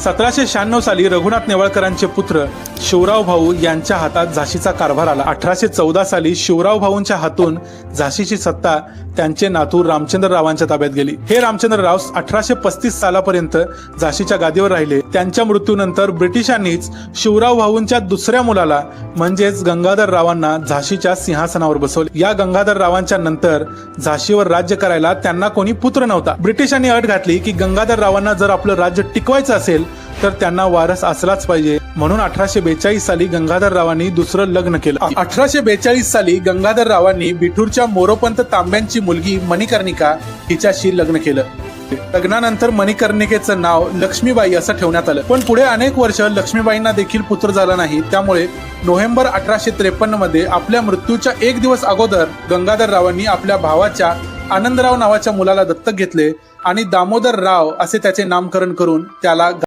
सतराशे शहाण्णव साली रघुनाथ नेवाळकरांचे पुत्र शिवराव भाऊ यांच्या हातात झाशीचा कारभार आला. अठराशे चौदा साली शिवराव भाऊंच्या हातून झाशीची सत्ता त्यांचे नातू रामचंद्र रावांच्या ताब्यात गेली. हे रामचंद्र राव अठराशे पस्तीस सालापर्यंत झाशीच्या गादीवर राहिले. त्यांच्या मृत्यूनंतर ब्रिटिशांनीच शिवराव भाऊंच्या दुसऱ्या मुलाला म्हणजेच गंगाधर रावांना झाशीच्या सिंहासनावर बसवले. या गंगाधर रावांच्या नंतर झाशीवर राज्य करायला त्यांना कोणी पुत्र नव्हता. ब्रिटिशांनी अट घातली की गंगाधर रावांना जर आपलं राज्य टिकवायचं असेल तर त्यांना वारस असलाच पाहिजे. म्हणून अठराशे बेचाळीस साली गंगाधररावांनी दुसरं लग्न केलं. अठराशे बेचाळीस साली गंगाधररावांनी बिठूरच्या मोरोपंत तांब्यांची मुलगी मणिकर्णिका हिच्याशी लग्न केलं. लग्नानंतर मणिकर्णिकेचं नाव लक्ष्मीबाई असं ठेवण्यात आलं. पण पुढे अनेक वर्ष लक्ष्मीबाईंना देखील पुत्र झाला नाही. त्यामुळे नोव्हेंबर अठराशे त्रेपन्नमध्ये आपल्या मृत्यूच्या एक दिवस अगोदर गंगाधररावांनी आपल्या भावाच्या आनंदराव नावाच्या मुलाला दत्तक घेतले आणि दामोदर राव असे त्याचे नामकरण करून त्याला